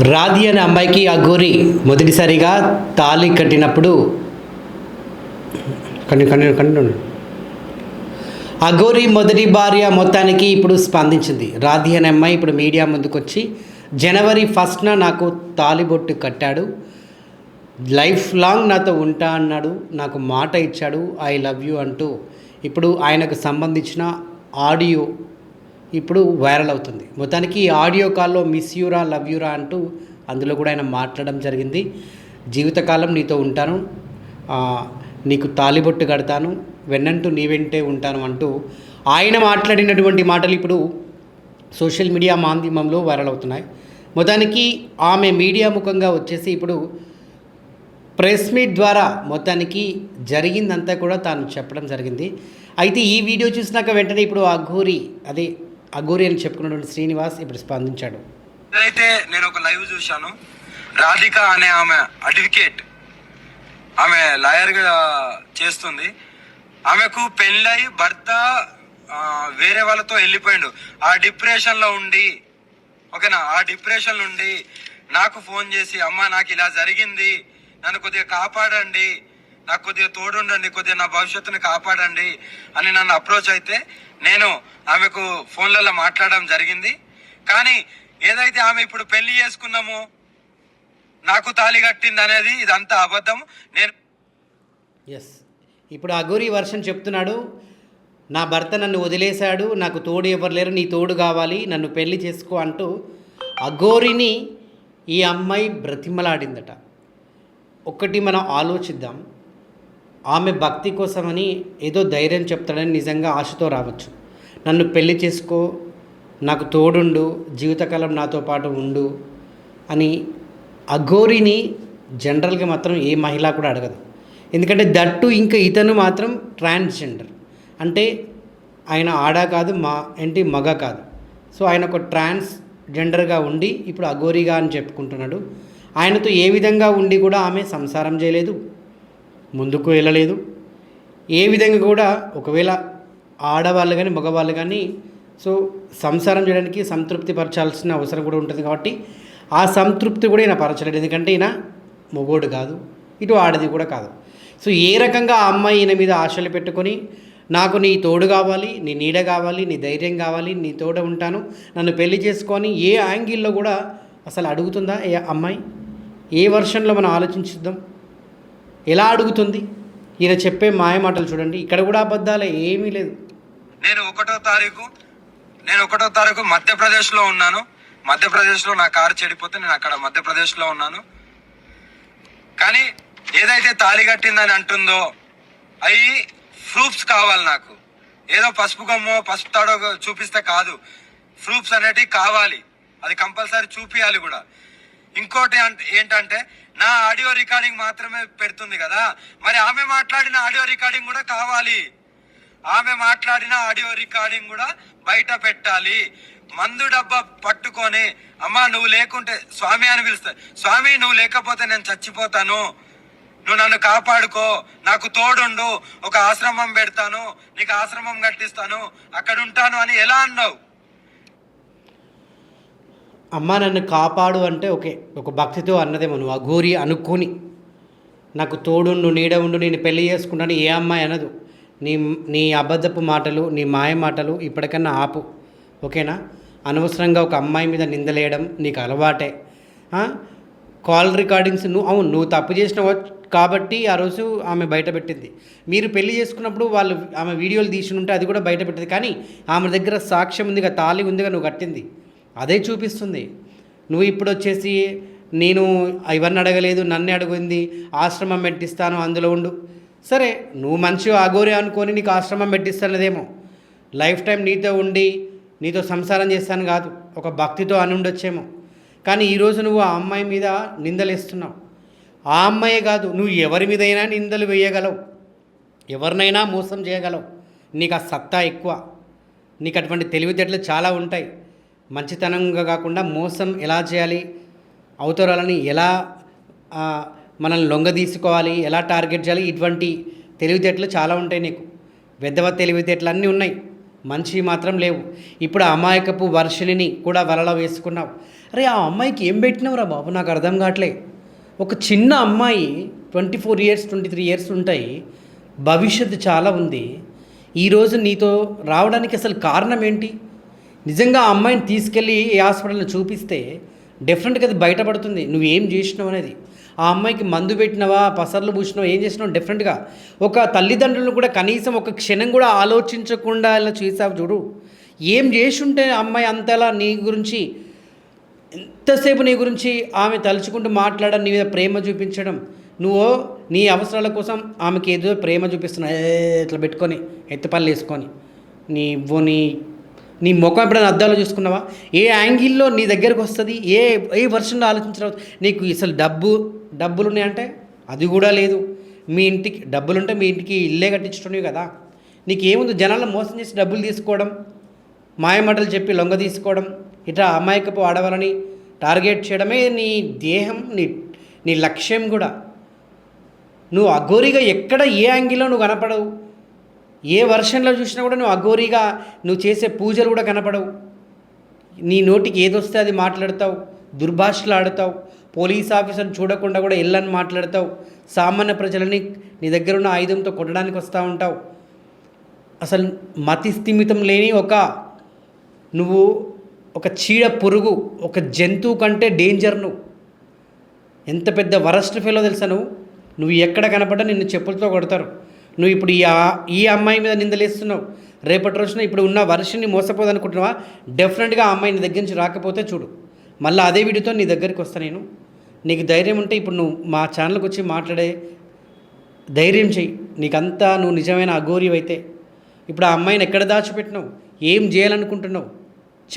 రాధి అనే అమ్మాయికి ఆ గోరి మొదటిసారిగా తాళి కట్టినప్పుడు కండి కండి కండి మొదటి భార్య మొత్తానికి ఇప్పుడు స్పందించింది. రాధి అనే అమ్మాయి ఇప్పుడు మీడియా ముందుకు వచ్చి జనవరి ఫస్ట్న నాకు తాలిబొట్టు కట్టాడు. లైఫ్ లాంగ్ నాతో ఉంటా అన్నాడు. నాకు మాట ఇచ్చాడు. ఐ లవ్ యూ అంటూ ఇప్పుడు ఆయనకు సంబంధించిన ఆడియో ఇప్పుడు వైరల్ అవుతుంది. మొత్తానికి ఈ ఆడియో కాల్లో మిస్ యూరా లవ్ యూరా అంటూ అందులో కూడా ఆయన మాట్లాడడం జరిగింది. జీవితకాలం నీతో ఉంటాను. నీకు తాలిబొట్టు కడతాను. వెన్నంటూ నీ వెంటే ఉంటాను అంటూ ఆయన మాట్లాడినటువంటి మాటలు ఇప్పుడు సోషల్ మీడియా మాధ్యమంలో వైరల్ అవుతున్నాయి. మొత్తానికి ఆమె మీడియా ముఖంగా వచ్చేసి ఇప్పుడు ప్రెస్ మీట్ ద్వారా మొత్తానికి జరిగిందంతా కూడా తాను చెప్పడం జరిగింది. అయితే ఈ వీడియో చూసినాక వెంటనే ఇప్పుడు ఆ ఘోరి అదే అఘోరి అని చెప్పుకున్నటువంటి శ్రీనివాస్ ఇప్పుడు స్పందించాడు. అయితే నేను ఒక లైవ్ చూశాను. రాధిక అనే ఆమె అడ్వకేట్ ఆమె లాయర్గా చేస్తుంది. ఆమెకు పెళ్ళై భర్త వేరే వాళ్ళతో వెళ్ళిపోయాడు. ఆ డిప్రెషన్లో ఉండి ఓకేనా? ఆ డిప్రెషన్ నుండి నాకు ఫోన్ చేసి అమ్మ నాకు ఇలా జరిగింది. నన్ను కొద్దిగా కాపాడండి. నాకు కొద్దిగా తోడుండండి కొద్దిగా నా భవిష్యత్తుని కాపాడండి అని నన్ను అప్రోచ్ అయితే నేను ఆమెకు ఫోన్లలో మాట్లాడడం జరిగింది. కానీ ఏదైతే ఆమె ఇప్పుడు పెళ్ళి చేసుకున్నామో నాకు తాళి కట్టింది అనేది ఇదంతా అబద్ధం. నేను ఎస్ ఇప్పుడు అఘోరి వర్షన్ చెప్తున్నాడు నా భర్త నన్ను వదిలేశాడు నాకు తోడు ఎవరు లేరు నీ తోడు కావాలి నన్ను పెళ్ళి చేసుకో అంటూ అఘోరిని ఈ అమ్మాయి బ్రతిమలాడిందట. ఒకటి మనం ఆలోచిద్దాం ఆమె భక్తి కోసమని ఏదో ధైర్యం చెప్తాడని నిజంగా ఆశతో రావచ్చు. నన్ను పెళ్ళి చేసుకో నాకు తోడుండు జీవితకాలం నాతో పాటు ఉండు అని అఘోరిని జనరల్గా మాత్రం ఏ మహిళ కూడా అడగదు. ఎందుకంటే దట్టు ఇంకా ఇతను మాత్రం ట్రాన్స్జెండర్. అంటే ఆయన ఆడ కాదు మా ఏంటి మగ కాదు. సో ఆయన ఒక ట్రాన్స్ జెండర్గా ఉండి ఇప్పుడు అఘోరిగా అని చెప్పుకుంటున్నాడు. ఆయనతో ఏ విధంగా ఉండి కూడా ఆమె సంసారం చేయలేదు. ముందుకు వెళ్ళలేదు. ఏ విధంగా కూడా ఒకవేళ ఆడవాళ్ళు కానీ మగవాళ్ళు కానీ సో సంసారం చేయడానికి సంతృప్తి పరచాల్సిన అవసరం కూడా ఉంటుంది కాబట్టి ఆ సంతృప్తి కూడా ఈయన పరచలేడు. ఎందుకంటే ఈయన మొగోడు కాదు ఇటు ఆడది కూడా కాదు. సో ఏ రకంగా ఆ అమ్మాయి ఈయన మీద ఆశలు పెట్టుకొని నాకు నీ తోడు కావాలి నీ నీడ కావాలి నీ ధైర్యం కావాలి నీ తోడ ఉంటాను నన్ను పెళ్ళి చేసుకొని ఏ యాంగిల్లో కూడా అసలు అడుగుతుందా ఏ అమ్మాయి? ఏ వర్షన్లో మనం ఆలోచించుద్దాం? ఎలా అడుగుతుంది? ఈయన చెప్పే మాయమాటలు చూడండి. ఇక్కడ కూడా అబద్ధాలే ఏమీ లేదు. నేను ఒకటో తారీఖు నేను ఒకటో తారీఖు మధ్యప్రదేశ్లో ఉన్నాను. మధ్యప్రదేశ్లో నా కారు చెడిపోతే నేను అక్కడ మధ్యప్రదేశ్లో ఉన్నాను. కానీ ఏదైతే తాళి కట్టిందని అంటుందో అవి ప్రూఫ్స్ కావాలి నాకు. ఏదో పసుపు గొమ్మో పసుపు తాడో చూపిస్తే కాదు. ప్రూఫ్స్ అనేటివి కావాలి. అది కంపల్సరీ చూపియాలి కూడా. ఇంకోటి అంటే ఏంటంటే నా ఆడియో రికార్డింగ్ మాత్రమే పెడుతుంది కదా. మరి ఆమె మాట్లాడిన ఆడియో రికార్డింగ్ కూడా కావాలి. ఆమె మాట్లాడిన ఆడియో రికార్డింగ్ కూడా బయట పెట్టాలి. మందు డబ్బా పట్టుకొని అమ్మా నువ్వు లేకుంటే స్వామి అని పిలుస్తా స్వామి నువ్వు లేకపోతే నేను చచ్చిపోతాను. నువ్వు నన్ను కాపాడుకో. నాకు తోడుండు. ఒక ఆశ్రమం పెడతాను. నీకు ఆశ్రమం కట్టిస్తాను. అక్కడ ఉంటాను అని ఎలా అన్నావు? అమ్మ నన్ను కాపాడు అంటే ఓకే ఒక భక్తితో అన్నదేమో నువ్వు అఘోరి అనుకొని. నాకు తోడుండు నీడ ఉండు నేను పెళ్ళి చేసుకుంటాను ఏ అమ్మాయి అనదు. నీ నీ అబద్ధపు మాటలు నీ మాయ మాటలు ఇప్పటికన్నా ఆపు. ఓకేనా? అనవసరంగా ఒక అమ్మాయి మీద నిందలేయడం నీకు అలవాటే. కాల్ రికార్డింగ్స్ నువ్వు అవును నువ్వు తప్పు చేసినావు కాబట్టి ఆ రోజు ఆమె బయట పెట్టింది. మీరు పెళ్ళి చేసుకున్నప్పుడు వాళ్ళు ఆమె వీడియోలు తీసి ఉంటే అది కూడా బయట పెట్టింది. కానీ ఆమె దగ్గర సాక్ష్యం ఉందిగా తాళి ఉందిగా నువ్వు కట్టింది. అదే చూపిస్తుంది. నువ్వు ఇప్పుడు వచ్చేసి నేను ఇవన్నీ అడగలేదు నన్నే అడుగుంది ఆశ్రమం పెట్టిస్తాను అందులో ఉండు. సరే నువ్వు మంచిగా అగోరి అనుకొని నీకు ఆశ్రమం పెట్టిస్తానదేమో లైఫ్ టైం నీతో ఉండి నీతో సంసారం చేస్తాను కాదు ఒక భక్తితో అని ఉండొచ్చేమో. కానీ ఈరోజు నువ్వు ఆ అమ్మాయి మీద నిందలు వేస్తున్నావు ఆ అమ్మాయే కాదు నువ్వు ఎవరి మీదైనా నిందలు వేయగలవు. ఎవరినైనా మోసం చేయగలవు. నీకు ఆ సత్తా ఎక్కువ. నీకు అటువంటి తెలివితేటలు చాలా ఉంటాయి. మంచితనంగా కాకుండా మోసం ఎలా చేయాలి? అవతరాలని ఎలా మనల్ని లొంగ తీసుకోవాలి? ఎలా టార్గెట్ చేయాలి? ఇటువంటి తెలివితేటలు చాలా ఉంటాయి నీకు. పెద్దవ తెలివితేటలు అన్నీ ఉన్నాయి. మంచివి మాత్రం లేవు. ఇప్పుడు అమాయకపు వర్షిణిని కూడా వలలో వేసుకున్నావు. అరే ఆ అమ్మాయికి ఏం పెట్టినావురా బాబు? నాకు అర్థం కావట్లే. ఒక చిన్న అమ్మాయి twenty four years twenty three years ఉంటాయి. భవిష్యత్తు చాలా ఉంది. ఈరోజు నీతో రావడానికి అసలు కారణం ఏంటి? నిజంగా ఆ అమ్మాయిని తీసుకెళ్ళి ఏ హాస్పిటల్లో చూపిస్తే డెఫినెట్గా అది బయటపడుతుంది. నువ్వు ఏం చేసినావు అనేది. ఆ అమ్మాయికి మందు పెట్టినవా పసర్లు పూసినావా ఏం చేసినావు డెఫినెట్గా ఒక తల్లిదండ్రులను కూడా కనీసం ఒక క్షణం కూడా ఆలోచించకుండా ఇలా చేసావు చూడు. ఏం చేసి ఉంటే అమ్మాయి అంతలా నీ గురించి ఎంతసేపు నీ గురించి ఆమె తలుచుకుంటూ మాట్లాడడం నీ మీద ప్రేమ చూపించడం. నువ్వు నీ అవసరాల కోసం ఆమెకి ఏదో ప్రేమ చూపిస్తున్నావు. ఇట్లా పెట్టుకొని ఎత్తపల్లి వేసుకొని. నీ ఓ నీ ముఖం ఎప్పుడైనా అద్దాలో చూసుకున్నావా? ఏ యాంగిల్లో నీ దగ్గరకు వస్తుంది? ఏ ఏ వర్షన్లో ఆలోచించడం నీకు అసలు డబ్బు డబ్బులు ఉన్నాయంటే అది కూడా లేదు. మీ ఇంటికి డబ్బులుంటే మీ ఇంటికి ఇల్లే కట్టించుకునేవి కదా. నీకు ఏముంది జనాలను మోసం చేసి డబ్బులు తీసుకోవడం? మాయమాటలు చెప్పి లొంగ తీసుకోవడం? ఇట్లా అమాయకపు ఆడవాళ్ళని టార్గెట్ చేయడమే నీ దేహం నీ నీ లక్ష్యం కూడా. నువ్వు అఘోరిగా ఎక్కడ ఏ యాంగిల్లో నువ్వు కనపడవు? ఏ వర్షన్లో చూసినా కూడా నువ్వు అఘోరిగా నువ్వు చేసే పూజలు కూడా కనపడవు. నీ నోటికి ఏదొస్తే అది మాట్లాడతావు. దుర్భాషలు ఆడతావు. పోలీస్ ఆఫీసర్ని చూడకుండా కూడా ఎల్లని మాట్లాడతావు. సామాన్య ప్రజలని నీ దగ్గర ఉన్న ఆయుధంతో కొట్టడానికి వస్తూ ఉంటావు. అసలు మతి స్థిమితం లేని ఒక నువ్వు ఒక చీడ పురుగు ఒక జంతువు కంటే డేంజర్ నువ్వు. ఎంత పెద్ద వరస్ట్ ఫెలో తెలుసా నువ్వు? నువ్వు ఎక్కడ కనపడ్డా నిన్ను చెప్పులతో కొడతారు. నువ్వు ఇప్పుడు ఈ ఈ అమ్మాయి మీద నిందలేస్తున్నావు. రేపటి రోజున ఇప్పుడు ఉన్న వర్షని మోసపోదనుకుంటున్నావా? డెఫినెట్గా ఆ అమ్మాయి నీ దగ్గర నుంచి రాకపోతే చూడు. మళ్ళీ అదే వీడియోతో నీ దగ్గరికి వస్తా నేను. నీకు ధైర్యం ఉంటే ఇప్పుడు నువ్వు మా ఛానల్కి వచ్చి మాట్లాడే ధైర్యం చెయ్యి. నీకంతా నువ్వు నిజమైన అఘోరి అయితే ఇప్పుడు ఆ అమ్మాయిని ఎక్కడ దాచిపెట్టినావు? ఏం చేయాలనుకుంటున్నావు?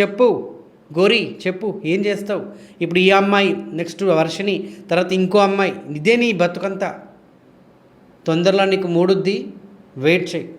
చెప్పు. గోరి చెప్పు. ఏం చేస్తావు? ఇప్పుడు ఈ అమ్మాయి నెక్స్ట్ వర్షని తర్వాత ఇంకో అమ్మాయి. ఇదే నీ బతుకంతా. తొందరలో నీకు మూడుద్ది. వెయిట్ చేయి.